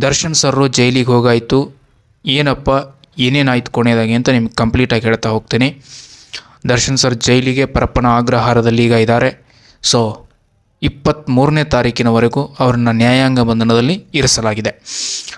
Darshan sir ಜೈಲಿಗೆ ಹೋಗಾಯಿತು. ಏನಪ್ಪ, ಏನೇನಾಯ್ತು ಕೊನೆಯದಾಗಿ ಅಂತ ನಿಮ್ಗೆ ಕಂಪ್ಲೀಟಾಗಿ ಹೇಳ್ತಾ ಹೋಗ್ತೀನಿ. ದರ್ಶನ್ ಸರ್ ಜೈಲಿಗೆ ಪರಪ್ಪನ ಆಗ್ರಹಾರದಲ್ಲಿ ಈಗ ಇದ್ದಾರೆ. ಸೊ ಇಪ್ಪತ್ತ್ಮೂರನೇ ತಾರೀಕಿನವರೆಗೂ ಅವರನ್ನು ನ್ಯಾಯಾಂಗ ಬಂಧನದಲ್ಲಿ ಇರಿಸಲಾಗಿದೆ.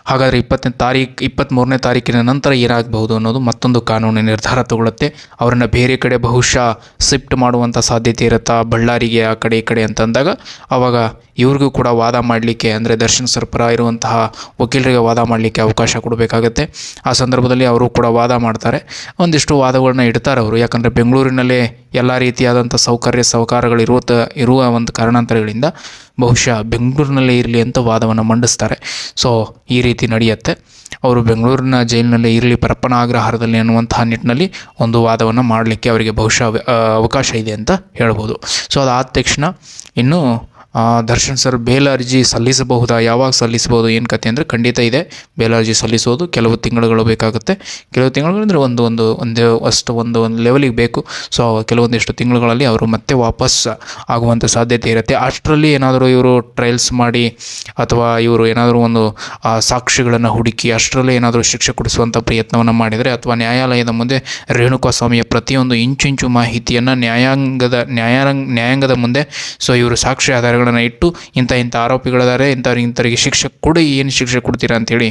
ಹಾಗಾದರೆ ಇಪ್ಪತ್ತನೇ ತಾರೀಕು ಇಪ್ಪತ್ತ್ಮೂರನೇ ತಾರೀಕಿನ ನಂತರ ಏನಾಗಬಹುದು ಅನ್ನೋದು ಮತ್ತೊಂದು ಕಾನೂನು ನಿರ್ಧಾರ ತಗೊಳ್ಳುತ್ತೆ. ಅವರನ್ನು ಬೇರೆ ಕಡೆ ಬಹುಶಃ ಶಿಫ್ಟ್ ಮಾಡುವಂಥ ಸಾಧ್ಯತೆ ಇರುತ್ತಾ? ಬಳ್ಳಾರಿಗೆ ಆ ಕಡೆ, ಈ ಕಡೆ ಅಂತಂದಾಗ ಆವಾಗ ಇವ್ರಿಗೂ ಕೂಡ ವಾದ ಮಾಡಲಿಕ್ಕೆ ಅಂದರೆ ದರ್ಶನ್ ಸರ್ಪರ ಇರುವಂತಹ ವಕೀಲರಿಗೆ ವಾದ ಮಾಡಲಿಕ್ಕೆ ಅವಕಾಶ ಕೊಡಬೇಕಾಗತ್ತೆ. ಆ ಸಂದರ್ಭದಲ್ಲಿ ಅವರು ಕೂಡ ವಾದ ಮಾಡ್ತಾರೆ. ಒಂದಿಷ್ಟು ವಾದಗಳನ್ನ ಇಡ್ತಾರೆ ಅವರು. ಯಾಕಂದರೆ ಬೆಂಗಳೂರಿನಲ್ಲೇ ಎಲ್ಲ ರೀತಿಯಾದಂಥ ಸೌಕರ್ಯ ಸಹಕಾರಗಳು ಇರುವ ಇರುವ ಒಂದು ಕಾರಣಾಂತರಗಳಿಂದ ಬಹುಶಃ ಬೆಂಗಳೂರಿನಲ್ಲೇ ಇರಲಿ ಅಂತ ವಾದವನ್ನು ಮಂಡಿಸ್ತಾರೆ. ಸೊ ಈ ರೀತಿ ನಡೆಯುತ್ತೆ. ಅವರು ಬೆಂಗಳೂರಿನ ಜೈಲಿನಲ್ಲೇ ಇರಲಿ, ಪರಪ್ಪನ ಆಗ್ರಹಾರದಲ್ಲಿ ಅನ್ನುವಂತಹ ನಿಟ್ಟಿನಲ್ಲಿ ಒಂದು ವಾದವನ್ನು ಮಾಡಲಿಕ್ಕೆ ಅವರಿಗೆ ಬಹುಶಃ ಅವಕಾಶ ಇದೆ ಅಂತ ಹೇಳ್ಬೋದು. ಸೊ ಅದಾದ ತಕ್ಷಣ ಇನ್ನು ದರ್ಶನ್ ಸರ್ ಬೇಲ್ ಅರ್ಜಿ ಸಲ್ಲಿಸಬಹುದಾ? ಯಾವಾಗ ಸಲ್ಲಿಸಬಹುದು? ಏನು ಕತೆ ಅಂದರೆ ಖಂಡಿತ ಇದೆ. ಬೇಲ್ ಅರ್ಜಿ ಸಲ್ಲಿಸೋದು ಕೆಲವು ತಿಂಗಳುಗಳು ಬೇಕಾಗುತ್ತೆ. ಕೆಲವು ತಿಂಗಳುಗಳು ಅಂದರೆ ಒಂದು ಒಂದು ಒಂದು, ಅಷ್ಟು ಒಂದು ಒಂದು ಲೆವೆಲಿಗೆ ಬೇಕು. ಸೊ ಕೆಲವೊಂದಿಷ್ಟು ತಿಂಗಳುಗಳಲ್ಲಿ ಅವರು ಮತ್ತೆ ವಾಪಸ್ ಆಗುವಂಥ ಸಾಧ್ಯತೆ ಇರುತ್ತೆ. ಅಷ್ಟರಲ್ಲಿ ಏನಾದರೂ ಇವರು ಟ್ರಯಲ್ಸ್ ಮಾಡಿ ಅಥವಾ ಇವರು ಏನಾದರೂ ಒಂದು ಸಾಕ್ಷಿಗಳನ್ನು ಹುಡುಕಿ ಅಷ್ಟರಲ್ಲೇ ಏನಾದರೂ ಶಿಕ್ಷೆ ಕೊಡಿಸುವಂಥ ಪ್ರಯತ್ನವನ್ನು ಮಾಡಿದರೆ ಅಥವಾ ನ್ಯಾಯಾಲಯದ ಮುಂದೆ ರೇಣುಕಾಸ್ವಾಮಿಯ ಪ್ರತಿಯೊಂದು ಇಂಚು ಮಾಹಿತಿಯನ್ನು ನ್ಯಾಯಾಂಗದ, ನ್ಯಾಯಾಂಗ, ನ್ಯಾಯಾಂಗದ ಮುಂದೆ ಸೊ ಇವರು ಸಾಕ್ಷಿ ಆಧಾರಗಳನ್ನು ಇಟ್ಟು ಇಂಥ ಇಂಥ ಆರೋಪಿಗಳಿದ್ದಾರೆ ಇಂಥವ್ರಿಗೆ ಇಂಥವ್ರಿಗೆ ಶಿಕ್ಷೆ ಕೊಡಿ, ಏನು ಶಿಕ್ಷೆ ಕೊಡ್ತೀರಾ ಅಂತೇಳಿ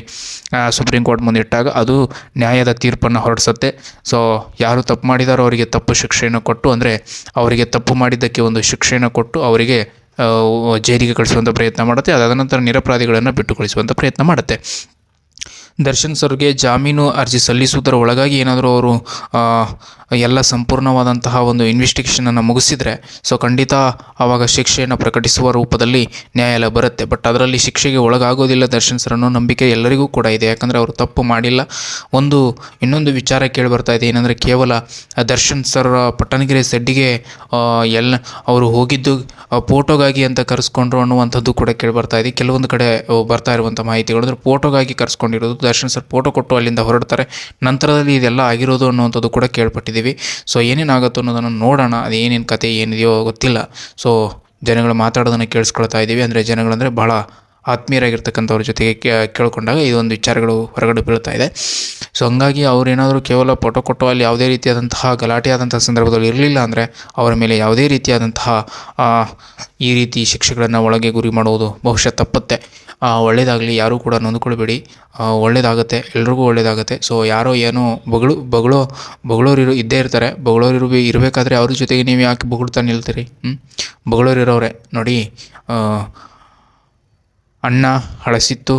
ಸುಪ್ರೀಂ ಕೋರ್ಟ್ ಮುಂದೆ ಇಟ್ಟಾಗ ಅದು ನ್ಯಾಯದ ತೀರ್ಪನ್ನು ಹೊರಡಿಸುತ್ತೆ. ಸೊ ಯಾರು ತಪ್ಪು ಮಾಡಿದಾರೋ ಅವರಿಗೆ ತಪ್ಪು ಶಿಕ್ಷೆಯನ್ನು ಕೊಟ್ಟು, ಅಂದರೆ ಅವರಿಗೆ ತಪ್ಪು ಮಾಡಿದ್ದಕ್ಕೆ ಒಂದು ಶಿಕ್ಷೆಯನ್ನು ಕೊಟ್ಟು ಅವರಿಗೆ ಜೈಲಿಗೆ ಕಳಿಸುವಂಥ ಪ್ರಯತ್ನ ಮಾಡುತ್ತೆ. ಅದಾದ ನಂತರ ನಿರಪರಾಧಿಗಳನ್ನು ಬಿಟ್ಟು ಕಳಿಸುವಂಥ ಪ್ರಯತ್ನ ಮಾಡುತ್ತೆ. ದರ್ಶನ್ ಸರ್ಗೆ ಜಾಮೀನು ಅರ್ಜಿ ಸಲ್ಲಿಸುವುದರ ಒಳಗಾಗಿ ಏನಾದರೂ ಅವರು ಎಲ್ಲ ಸಂಪೂರ್ಣವಾದಂತಹ ಒಂದು ಇನ್ವೆಸ್ಟಿಗೇಷನನ್ನು ಮುಗಿಸಿದರೆ ಸೊ ಖಂಡಿತ ಆವಾಗ ಶಿಕ್ಷೆಯನ್ನು ಪ್ರಕಟಿಸುವ ರೂಪದಲ್ಲಿ ನ್ಯಾಯಾಲಯ ಬರುತ್ತೆ. ಬಟ್ ಅದರಲ್ಲಿ ಶಿಕ್ಷೆಗೆ ಒಳಗಾಗೋದಿಲ್ಲ ದರ್ಶನ್ ಸರ್ ಅನ್ನೋ ನಂಬಿಕೆ ಎಲ್ಲರಿಗೂ ಕೂಡ ಇದೆ. ಯಾಕಂದರೆ ಅವರು ತಪ್ಪು ಮಾಡಿಲ್ಲ. ಒಂದು, ಇನ್ನೊಂದು ವಿಚಾರ ಕೇಳಿ ಬರ್ತಾ ಇದೆ. ಏನಂದರೆ ಕೇವಲ ದರ್ಶನ್ ಸರ್, ಪಟ್ಟಣಗೆರೆ ಸೆಡ್ಡಿಗೆ ಎಲ್ಲ, ಅವರು ಹೋಗಿದ್ದು ಫೋಟೋಗಾಗಿ ಅಂತ ಕರೆಸ್ಕೊಂಡ್ರು ಅನ್ನುವಂಥದ್ದು ಕೂಡ ಕೇಳಿ ಬರ್ತಾ ಇದೆ. ಕೆಲವೊಂದು ಕಡೆ ಬರ್ತಾ ಇರುವಂಥ ಮಾಹಿತಿಗಳು. ಅಂದರೆ ಫೋಟೋಗಾಗಿ ಕರೆಸ್ಕೊಂಡಿರೋದು ದರ್ಶನ್ ಸರ್ ಫೋಟೋ ಕೊಟ್ಟು ಅಲ್ಲಿಂದ ಹೊರಡ್ತಾರೆ. ನಂತರದಲ್ಲಿ ಇದೆಲ್ಲ ಆಗಿರೋದು ಅನ್ನುವಂಥದ್ದು ಕೂಡ ಕೇಳ್ಪಟ್ಟಿದ್ದೀವಿ. ಸೊ ಏನೇನಾಗುತ್ತೋ ಅನ್ನೋದನ್ನು ನೋಡೋಣ. ಅದು ಏನೇನು ಕತೆ, ಏನಿದೆಯೋ ಗೊತ್ತಿಲ್ಲ. ಸೊ ಜನಗಳು ಮಾತಾಡೋದನ್ನು ಕೇಳಿಸ್ಕೊಳ್ತಾ ಇದ್ದೀವಿ. ಅಂದರೆ ಜನಗಳಂದರೆ ಬಹಳ ಆತ್ಮೀಯರಾಗಿರ್ತಕ್ಕಂಥವ್ರ ಜೊತೆಗೆ ಕೇಳ್ಕೊಂಡಾಗ ಇದೊಂದು ವಿಚಾರಗಳು ಹೊರಗಡೆ ಬೀಳ್ತಾ ಇದೆ. ಸೊ ಹಂಗಾಗಿ ಅವರೇನಾದರೂ ಕೇವಲ ಫೋಟೋ ಕೊಟ್ಟು ಅಲ್ಲಿ ಯಾವುದೇ ರೀತಿಯಾದಂತಹ ಗಲಾಟೆ ಆದಂತಹ ಸಂದರ್ಭದಲ್ಲಿ ಇರಲಿಲ್ಲ ಅಂದರೆ ಅವರ ಮೇಲೆ ಯಾವುದೇ ರೀತಿಯಾದಂತಹ ಈ ರೀತಿ ಶಿಕ್ಷೆಗಳನ್ನು ಒಳಗೆ ಗುರಿ ಮಾಡುವುದು ಬಹುಶಃ ತಪ್ಪತ್ತೆ. ಒಳ್ಳೆಯದಾಗಲಿ ಯಾರೂ ಕೂಡ ನೊಂದ್ಕೊಳ್ಬೇಡಿ. ಒಳ್ಳೆಯದಾಗುತ್ತೆ ಎಲ್ರಿಗೂ ಒಳ್ಳೆಯದಾಗುತ್ತೆ ಸೊ ಯಾರೋ ಏನೋ ಬಗಳು, ಬಗಳೋ ಬಗಳೋರು ಇದ್ದೇ ಇರ್ತಾರೆ. ಬಗಳೋರು ಇರು ಇರಬೇಕಾದ್ರೆ ಅವ್ರ ಜೊತೆಗೆ ನೀವು ಯಾಕೆ ಬೊಗಳ್ತಾ ನಿಲ್ತೀರಿ? ಹ್ಞೂ ಬಗಳೋರು ಇರೋರೆ ನೋಡಿ ಅಣ್ಣ ಹಳಸಿತ್ತು,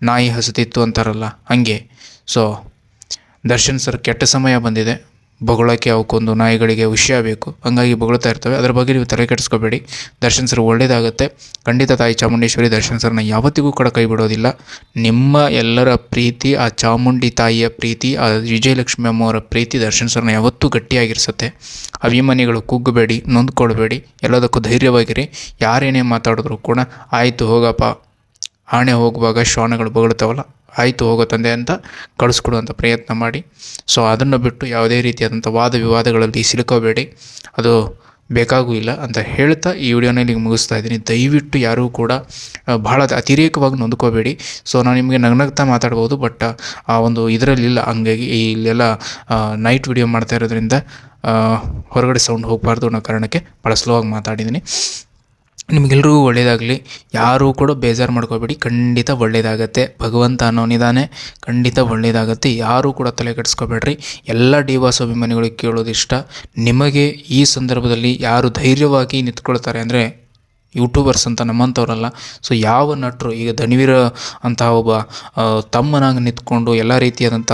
ನಾಯಿ ಹಸಿತಿತ್ತು ಅಂತಾರಲ್ಲ, ಹಾಗೆ. ಸೊ ದರ್ಶನ್ ಸರ್, ಕೆಟ್ಟ ಸಮಯ ಬಂದಿದೆ. ಬೊಗಳೋಕ್ಕೆ ಅವಕ್ಕೊಂದು ನಾಯಿಗಳಿಗೆ ವಿಷಯ ಬೇಕು. ಹಂಗಾಗಿ ಬೊಗಳ್ತಾ ಇರ್ತವೆ. ಅದ್ರ ಬಗ್ಗೆ ನೀವು ತಲೆ ಕೆಡಿಸ್ಕೋಬೇಡಿ. ದರ್ಶನ್ ಸರ್ ಒಳ್ಳೆಯದಾಗುತ್ತೆ ಖಂಡಿತ ತಾಯಿ ಚಾಮುಂಡೇಶ್ವರಿ ದರ್ಶನ್ ಸರ್ನ ಯಾವತ್ತಿಗೂ ಕೂಡ ಕೈ ಬಿಡೋದಿಲ್ಲ. ನಿಮ್ಮ ಎಲ್ಲರ ಪ್ರೀತಿ, ಆ ಚಾಮುಂಡಿ ತಾಯಿಯ ಪ್ರೀತಿ, ಆ ವಿಜಯಲಕ್ಷ್ಮಿ ಅಮ್ಮವರ ಪ್ರೀತಿ ದರ್ಶನ್ ಸರ್ನ ಯಾವತ್ತೂ ಗಟ್ಟಿಯಾಗಿರಿಸುತ್ತೆ. ಅಭಿಮಾನಿಗಳು ಕುಗ್ಗಬೇಡಿ, ನೊಂದ್ಕೊಳ್ಬೇಡಿ, ಎಲ್ಲದಕ್ಕೂ ಧೈರ್ಯವಾಗಿರಿ. ಯಾರೇನೇ ಮಾತಾಡಿದ್ರು ಕೂಡ, ಆಯಿತು ಹೋಗಪ್ಪ ಆಣೆ ಹೋಗುವಾಗ ಶ್ವಾನಗಳು ಬೊಗಳ್ತಾವಲ್ಲ ಆಯಿತು ಹೋಗೋ ತಂದೆ ಅಂತ ಕಳಿಸ್ಕೊಡುವಂಥ ಪ್ರಯತ್ನ ಮಾಡಿ. ಸೊ ಅದನ್ನು ಬಿಟ್ಟು ಯಾವುದೇ ರೀತಿಯಾದಂಥ ವಾದ ವಿವಾದಗಳಲ್ಲಿ ಸಿಲುಕೋಬೇಡಿ. ಅದು ಬೇಕಾಗೂ ಇಲ್ಲ ಅಂತ ಹೇಳ್ತಾ ಈ ವಿಡಿಯೋನ ಇಲ್ಲಿಗೆ ಮುಗಿಸ್ತಾ ಇದ್ದೀನಿ. ದಯವಿಟ್ಟು ಯಾರೂ ಕೂಡ ಭಾಳ ಅತಿರೇಕವಾಗಿ ನೊಂದ್ಕೋಬೇಡಿ. ಸೊ ನಾನು ನಿಮಗೆ ನಗ್ನಗ್ತಾ ಮಾತಾಡ್ಬೋದು, ಬಟ್, ಆ, ಒಂದು ಇದರಲ್ಲಿಲ್ಲ ಹಂಗಾಗಿ ಇಲ್ಲೆಲ್ಲ ನೈಟ್ ವಿಡಿಯೋ ಮಾಡ್ತಾ ಇರೋದ್ರಿಂದ ಹೊರಗಡೆ ಸೌಂಡ್ ಹೋಗಬಾರ್ದು ಅನ್ನೋ ಕಾರಣಕ್ಕೆ ಭಾಳ ಸ್ಲೋ ಆಗಿ ಮಾತಾಡಿದ್ದೀನಿ. ನಿಮಗೆಲ್ರಿಗೂ ಒಳ್ಳೆಯದಾಗಲಿ ಯಾರೂ ಕೂಡ ಬೇಜಾರು ಮಾಡ್ಕೋಬೇಡಿ. ಖಂಡಿತ ಒಳ್ಳೆಯದಾಗತ್ತೆ ಭಗವಂತ ಅನ್ನೋನಿದ್ದಾನೆ ಖಂಡಿತ ಒಳ್ಳೆಯದಾಗತ್ತೆ ಯಾರೂ ಕೂಡ ತಲೆ ಕೆಡಿಸ್ಕೋಬೇಡ್ರಿ. ಎಲ್ಲ ಡಿ ಅಭಿಮಾನಿಗಳಿಗೆ ಕೇಳೋದಿಷ್ಟ. ನಿಮಗೆ ಈ ಸಂದರ್ಭದಲ್ಲಿ ಯಾರು ಧೈರ್ಯವಾಗಿ ನಿಂತ್ಕೊಳ್ತಾರೆ ಅಂದರೆ ಯೂಟ್ಯೂಬರ್ಸ್ ಅಂತ ನಮ್ಮಂಥವ್ರಲ್ಲ. ಸೊ ಯಾವ ನಟರು, ಈಗ ದಣಿವೀರ ಅಂತಹ ಒಬ್ಬ ತಮ್ಮನಾಗಿ ನಿಂತ್ಕೊಂಡು ಎಲ್ಲ ರೀತಿಯಾದಂಥ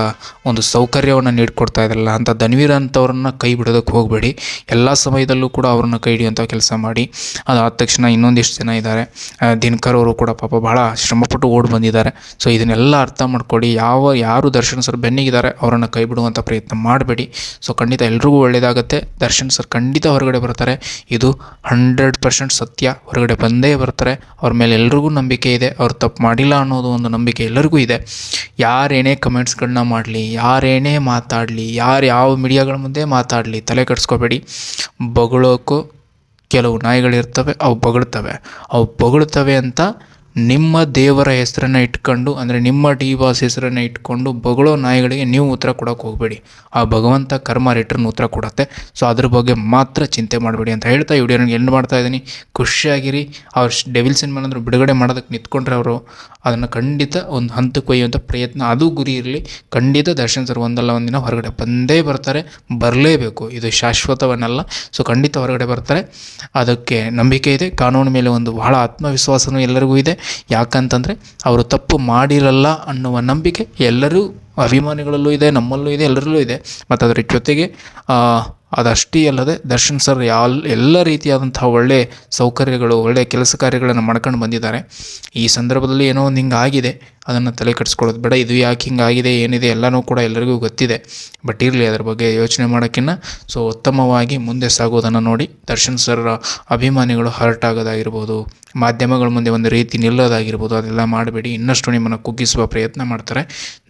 ಒಂದು ಸೌಕರ್ಯವನ್ನು ನೀಡಿಕೊಡ್ತಾ ಇದ್ದಾರಲ್ಲ ಅಂಥ ದಣಿವೀರ ಅಂಥವ್ರನ್ನ ಕೈ ಬಿಡೋದಕ್ಕೆ ಹೋಗಬೇಡಿ. ಎಲ್ಲ ಸಮಯದಲ್ಲೂ ಕೂಡ ಅವ್ರನ್ನ ಕೈ ಹಿಡಿಯುವಂಥ ಕೆಲಸ ಮಾಡಿ. ಅದಾದ ತಕ್ಷಣ ಇನ್ನೊಂದಿಷ್ಟು ಜನ ಇದ್ದಾರೆ ದಿನಕರ್ ಅವರು ಕೂಡ ಪಾಪ ಭಾಳ ಶ್ರಮಪಟ್ಟು ಓಡಿ ಬಂದಿದ್ದಾರೆ. ಸೊ ಇದನ್ನೆಲ್ಲ ಅರ್ಥ ಮಾಡ್ಕೊಳ್ಳಿ ಯಾವ, ಯಾರು ದರ್ಶನ್ ಸರ್ ಬೆನ್ನಿಗಿದ್ದಾರೆ, ಅವರನ್ನು ಕೈ ಬಿಡುವಂಥ ಪ್ರಯತ್ನ ಮಾಡಬೇಡಿ. ಸೊ ಖಂಡಿತ ಎಲ್ರಿಗೂ ಒಳ್ಳೆಯದಾಗುತ್ತೆ ದರ್ಶನ್ ಸರ್ ಖಂಡಿತ ಹೊರಗಡೆ ಬರ್ತಾರೆ. ಇದು ಹಂಡ್ರೆಡ್ ಪರ್ಸೆಂಟ್ ಸತ್ಯ. ಹೊರಗಡೆ ಬಂದೇ ಬರ್ತಾರೆ. ಅವ್ರ ಮೇಲೆ ಎಲ್ರಿಗೂ ನಂಬಿಕೆ ಇದೆ. ಅವ್ರು ತಪ್ಪು ಮಾಡಿಲ್ಲ ಅನ್ನೋದು ಒಂದು ನಂಬಿಕೆ ಎಲ್ಲರಿಗೂ ಇದೆ. ಯಾರೇನೇ ಕಮೆಂಟ್ಸ್ಗಳನ್ನ ಮಾಡಲಿ, ಯಾರೇನೇ ಮಾತಾಡಲಿ, ಯಾರು ಯಾವ ಮೀಡಿಯಾಗಳ ಮುಂದೆ ಮಾತಾಡಲಿ, ತಲೆ ಕೆಡಿಸ್ಕೋಬೇಡಿ. ಬೊಗಳೋಕ್ಕೂ ಕೆಲವು ನಾಯಿಗಳಿರ್ತವೆ, ಅವು ಬೊಗಳ್ತವೆ. ಅವು ಬೊಗಳ್ತವೆ ಅಂತ ನಿಮ್ಮ ದೇವರ ಹೆಸರನ್ನು ಇಟ್ಕೊಂಡು, ಅಂದರೆ ನಿಮ್ಮ ಡಿ ಬಾಸ್ ಹೆಸರನ್ನು ಇಟ್ಕೊಂಡು ಬಗಳೋ ನಾಯಿಗಳಿಗೆ ನೀವು ಉತ್ತರ ಕೊಡೋಕೆ ಹೋಗಬೇಡಿ. ಆ ಭಗವಂತ ಕರ್ಮ ರಿಟರ್ನ್ ಉತ್ತರ ಕೊಡುತ್ತೆ. ಸೊ ಅದ್ರ ಬಗ್ಗೆ ಮಾತ್ರ ಚಿಂತೆ ಮಾಡಬೇಡಿ ಅಂತ ಹೇಳ್ತಾ ನನಗೆ ಎಂಡ್ ಮಾಡ್ತಾ ಇದ್ದೀನಿ. ಖುಷಿಯಾಗಿರಿ. ಅವ್ರ ಡೆವಿಲ್ ಸಿನಿಮಾ ಅಂದ್ರೆ ಬಿಡುಗಡೆ ಮಾಡೋದಕ್ಕೆ ನಿಂತ್ಕೊಂಡ್ರೆ ಅವರು ಅದನ್ನು ಖಂಡಿತ ಒಂದು ಹಂತಕ್ಕೆ ಒಯ್ಯುವಂಥ ಪ್ರಯತ್ನ. ಅದು ಗುರಿ ಇರಲಿ. ಖಂಡಿತ ದರ್ಶನ್ ಸರ್ ಒಂದಲ್ಲ ಒಂದಿನ ಹೊರಗಡೆ ಬಂದೇ ಬರ್ತಾರೆ. ಬರಲೇಬೇಕು. ಇದು ಶಾಶ್ವತವನ್ನಲ್ಲ. ಸೊ ಖಂಡಿತ ಹೊರಗಡೆ ಬರ್ತಾರೆ. ಅದಕ್ಕೆ ನಂಬಿಕೆ ಇದೆ. ಕಾನೂನು ಮೇಲೆ ಒಂದು ಬಹಳ ಆತ್ಮವಿಶ್ವಾಸನೂ ಎಲ್ಲರಿಗೂ ಇದೆ. ಯಾಕಂತಂದರೆ ಅವರು ತಪ್ಪು ಮಾಡಿರಲ್ಲ ಅನ್ನುವ ನಂಬಿಕೆ ಎಲ್ಲರೂ ಅಭಿಮಾನಿಗಳಲ್ಲೂ ಇದೆ, ನಮ್ಮಲ್ಲೂ ಇದೆ, ಎಲ್ಲರಲ್ಲೂ ಇದೆ. ಮತ್ತು ಅದರ ಜೊತೆಗೆ ಅದಷ್ಟೇ ಅಲ್ಲದೆ ದರ್ಶನ್ ಸರ್ ಯಾಲ್, ಎಲ್ಲ ರೀತಿಯಾದಂಥ ಒಳ್ಳೆಯ ಸೌಕರ್ಯಗಳು ಒಳ್ಳೆಯ ಕೆಲಸ ಕಾರ್ಯಗಳನ್ನು ಮಾಡ್ಕೊಂಡು ಬಂದಿದ್ದಾರೆ. ಈ ಸಂದರ್ಭದಲ್ಲಿ ಏನೋ ಒಂದು ಹಿಂಗೆ ಆಗಿದೆ. ಅದನ್ನು ತಲೆ ಕೆಡಿಸ್ಕೊಳ್ಳೋದು. ಬೇಡ, ಇದು ಯಾಕೆ ಹಿಂಗೆ ಆಗಿದೆ ಏನಿದೆ ಎಲ್ಲನೂ ಕೂಡ ಎಲ್ಲರಿಗೂ ಗೊತ್ತಿದೆ. ಬಟ್ ಇರಲಿ ಅದ್ರ ಬಗ್ಗೆ ಯೋಚನೆ ಮಾಡೋಕ್ಕಿಂತ ಸೊ ಉತ್ತಮವಾಗಿ ಮುಂದೆ ಸಾಗೋದನ್ನು ನೋಡಿ. ದರ್ಶನ್ ಸರ್, ಅಭಿಮಾನಿಗಳು ಹರ್ಟ್ ಆಗೋದಾಗಿರ್ಬೋದು ಮಾಧ್ಯಮಗಳ ಮುಂದೆ ಒಂದು ರೀತಿ ನಿಲ್ಲೋದಾಗಿರ್ಬೋದು. ಅದೆಲ್ಲ ಮಾಡಬೇಡಿ. ಇನ್ನಷ್ಟು ನಿಮ್ಮನ್ನು ಕುಗ್ಗಿಸುವ ಪ್ರಯತ್ನ ಮಾಡ್ತಾರೆ.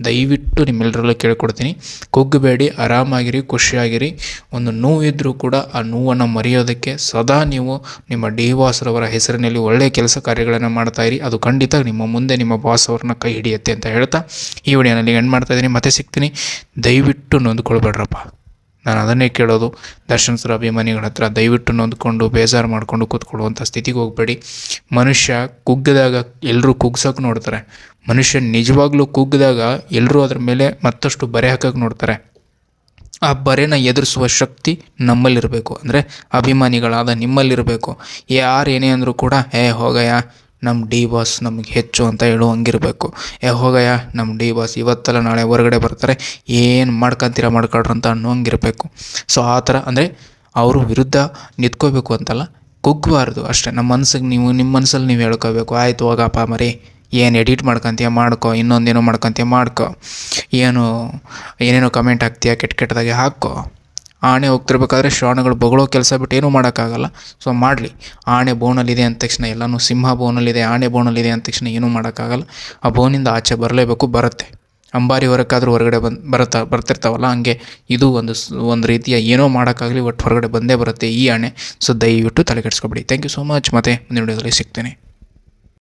ದಯವಿಟ್ಟು ನಿಮ್ಮೆಲ್ಲರಲ್ಲೂ ಕೇಳ್ಕೊಡ್ತೀನಿ. ಕುಗ್ಗಬೇಡಿ, ಆರಾಮಾಗಿರಿ, ಖುಷಿಯಾಗಿರಿ. ಒಂದು ನೋವಿದ್ದರೂ ಕೂಡ ಆ ನೋವನ್ನು ಮರೆಯೋದಕ್ಕೆ ಸದಾ ನೀವು ನಿಮ್ಮ ಡಿ ವಾಸ್ರವರ ಹೆಸರಿನಲ್ಲಿ ಒಳ್ಳೆಯ ಕೆಲಸ ಕಾರ್ಯಗಳನ್ನು ಮಾಡ್ತಾ ಇರಿ. ಅದು ಖಂಡಿತ ನಿಮ್ಮ ಮುಂದೆ ನಿಮ್ಮ ಬಾಸ್ ಅವ್ರನ್ನ ಕೈ ಹಿಡಿಯುತ್ತೆ ಅಂತ ಹೇಳ್ತಾ ಈ ವಿಡಿಯೋನಲ್ಲಿ ಎಂಡ್ ಮಾಡ್ತಾ ಇದ್ದೀನಿ. ಮತ್ತೆ ಸಿಗ್ತೀನಿ. ದಯವಿಟ್ಟು ನೊಂದ್ಕೊಳ್ಬೇಡ್ರಪ್ಪ. ನಾನು ಅದನ್ನೇ ಕೇಳೋದು. ದರ್ಶನ್ ಸರ್ ಅಭಿಮಾನಿಗಳ ಹತ್ರ ದಯವಿಟ್ಟು ನೊಂದ್ಕೊಂಡು, ಬೇಜಾರು ಮಾಡಿಕೊಂಡು ಕೂತ್ಕೊಳ್ಳುವಂಥ ಸ್ಥಿತಿಗೆ ಹೋಗಬೇಡಿ. ಮನುಷ್ಯ ಕುಗ್ಗಿದಾಗ ಎಲ್ಲರೂ ಕುಗ್ಸೋಕೆ ನೋಡ್ತಾರೆ. ಮನುಷ್ಯ ನಿಜವಾಗ್ಲೂ ಕುಗ್ಗಿದಾಗ ಎಲ್ಲರೂ ಅದ್ರ ಮೇಲೆ ಮತ್ತಷ್ಟು ಬರೆ ಹಾಕೋಕೆ ನೋಡ್ತಾರೆ. ಆ ಬರೆನ ಎದುರಿಸುವ ಶಕ್ತಿ ನಮ್ಮಲ್ಲಿರಬೇಕು. ಅಂದರೆ ಅಭಿಮಾನಿಗಳಾದ ನಿಮ್ಮಲ್ಲಿರಬೇಕು. ಯಾರು ಏನೇ ಅಂದರೂ ಕೂಡ, ಏ ಹೋಗಯ್ಯ ನಮ್ಮ ಡಿ ಬಾಸ್ ನಮಗೆ ಹೆಚ್ಚು ಅಂತ ಹೇಳುವಂಗಿರಬೇಕು. ಏ ಹೋಗಯ್ಯ ನಮ್ಮ ಡಿ ಬಾಸ್ ಇವತ್ತಲ್ಲ, ನಾಳೆ ಹೊರಗಡೆ ಬರ್ತಾರೆ, ಏನು ಮಾಡ್ಕೊಂತೀರ, ಮಾಡ್ಕೊಳ್ರಿ ಅಂತ ಅನ್ನುವಂಗಿರಬೇಕು. ಸೊ ಆ ಥರ ಅಂದರೆ ಅವರು ವಿರುದ್ಧ ನಿಂತ್ಕೋಬೇಕು ಅಂತಲ್ಲ, ಕುಗ್ಗಬಾರ್ದು ಅಷ್ಟೇ. ನಮ್ಮ ಮನ್ಸಿಗೆ ನೀವು ನಿಮ್ಮ ಮನಸ್ಸಲ್ಲಿ ನೀವು ಹೇಳ್ಕೋಬೇಕು ಆಯಿತು ಹೋಗಪ್ಪ ಮರಿ, ಏನು ಎಡಿಟ್ ಮಾಡ್ಕೊಂತೀಯ, ಮಾಡ್ಕೊ ಇನ್ನೊಂದೇನೋ ಮಾಡ್ಕೊಂತೀಯ, ಮಾಡ್ಕೊ. ಏನು, ಏನೇನೋ ಕಮೆಂಟ್ ಹಾಕ್ತೀಯ, ಕೆಟ್ಟ ಕೆಟ್ಟದಾಗೆ ಹಾಕೋ. ಆಣೆ ಹೋಗ್ತಿರ್ಬೇಕಾದ್ರೆ ಶ್ರವಣಗಳು ಬಗಳೋ ಕೆಲಸ ಬಿಟ್ಟು ಏನೂ ಮಾಡೋಕ್ಕಾಗಲ್ಲ. ಸೊ ಮಾಡಲಿ ಆಣೆ ಬೋನಲ್ಲಿದೆ ಅಂದ ತಕ್ಷಣ ಎಲ್ಲನೂ ಸಿಂಹ ಬೋನಲ್ಲಿದೆ, ಆಣೆ ಬೋನಲ್ಲಿದೆ ಅಂದ ತಕ್ಷಣ ಏನೂ ಮಾಡೋಕ್ಕಾಗಲ್ಲ. ಆ ಬೋನಿಂದ ಆಚೆ ಬರಲೇಬೇಕು, ಬರುತ್ತೆ. ಅಂಬಾರಿ ಹೊರಕ್ಕಾದ್ರೂ ಹೊರಗಡೆ ಬಂದು ಬರುತ್ತಾ, ಬರ್ತಿರ್ತಾವಲ್ಲ, ಹಂಗೆ ಇದು ಒಂದು ಒಂದು ರೀತಿಯ ಏನೋ ಮಾಡೋಕ್ಕಾಗಲಿ ಒಟ್ಟು ಹೊರಗಡೆ ಬಂದೇ ಬರುತ್ತೆ ಈ ಆಣೆ. ಸೊ ದಯವಿಟ್ಟು ತಲೆ ಕೆಡಿಸ್ಕೊಬೇಡಿ ಥ್ಯಾಂಕ್ ಯು ಸೋ ಮಚ್ ಮತ್ತೆ ಮುಂದಿನ ವಿಡಿಯೋದಲ್ಲಿ ಸಿಗ್ತೇನೆ.